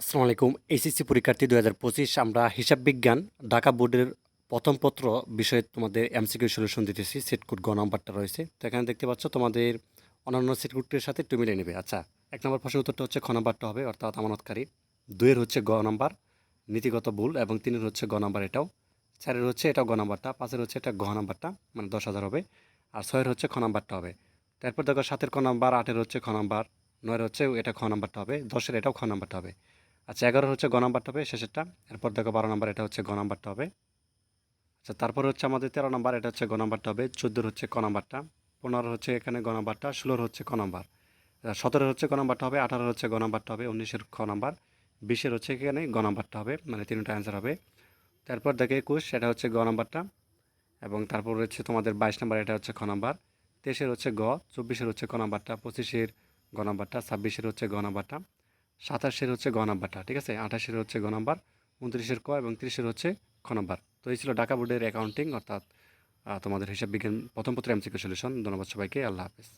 আসসালামু আলাইকুম। এইচএসসি পরীক্ষার্থী দু হাজার পঁচিশ, আমরা হিসাব বিজ্ঞান, ঢাকা বোর্ডের প্রথম পত্র বিষয়ে তোমাদের এমসিকিউ সলিউশন দিতেছি। সেটকুট গ নাম্বারটা রয়েছে। তো এখানে দেখতে পাচ্ছ তোমাদের অন্যান্য সেট কোডটির সাথে একটু মিলিয়ে নেবে। আচ্ছা এক নম্বর প্রশ্নের উত্তরটা হচ্ছে খ নাম্বারটা হবে, অর্থাৎ আমানতকারী। দুইয়ের হচ্ছে গ নাম্বার, নীতিগত ভুল, এবং তিনের হচ্ছে গ নাম্বার এটাও। চারের হচ্ছে এটাও গ নাম্বারটা, পাঁচের হচ্ছে এটা গ নাম্বারটা মানে দশ হাজার হবে। আর ছয়ের হচ্ছে খ নাম্বারটা হবে। তারপর দেখো সাতের খ নাম্বার, আটের হচ্ছে খ নাম্বার, নয়ের হচ্ছে এটা খ নাম্বারটা হবে, দশের এটাও খ নাম্বারটা হবে। আচ্ছা এগারো হচ্ছে গ নাম্বারটা হবে, শেষেরটা। এরপর দেখো বারো নাম্বার, এটা হচ্ছে গ নাম্বারটা হবে। আচ্ছা তারপর হচ্ছে আমাদের তেরো নাম্বার, এটা হচ্ছে গ নাম্বারটা হবে, চোদ্দোর হচ্ছে ক নাম্বারটা পনেরো হচ্ছে এখানে গ নাম্বারটা, ষোলোর হচ্ছে ক নাম্বার। সতেরো হচ্ছে গ নাম্বারটা হবে আঠারো হচ্ছে গ নাম্বারটা হবে, উনিশের খ নাম্বার, বিশের হচ্ছে এখানে গ নাম্বারটা হবে মানে তিনটা অ্যান্সার হবে। তারপর দেখে একুশ, এটা হচ্ছে গ নাম্বারটা, এবং তারপর হচ্ছে তোমাদের বাইশ নাম্বার, এটা হচ্ছে খ নাম্বার। তেইশের হচ্ছে গ, চব্বিশের হচ্ছে ক নাম্বারটা, পঁচিশের গ নাম্বারটা, ছাব্বিশের হচ্ছে গ নাম্বারটা। সাতাশের হচ্ছে গ নাম্বারটা, ঠিক আছে? আঠাশের হচ্ছে গ নাম্বার, উনত্রিশের ক এবং তিরিশের হচ্ছে খ নাম্বার। তো এই ছিল ঢাকা বোর্ডের অ্যাকাউন্টিং অর্থাৎ তোমাদের হিসাব বিজ্ঞান প্রথম পত্র এমসিকিউ সলিউশন ধন্যবাদ সবাইকে, আল্লাহ হাফেজ।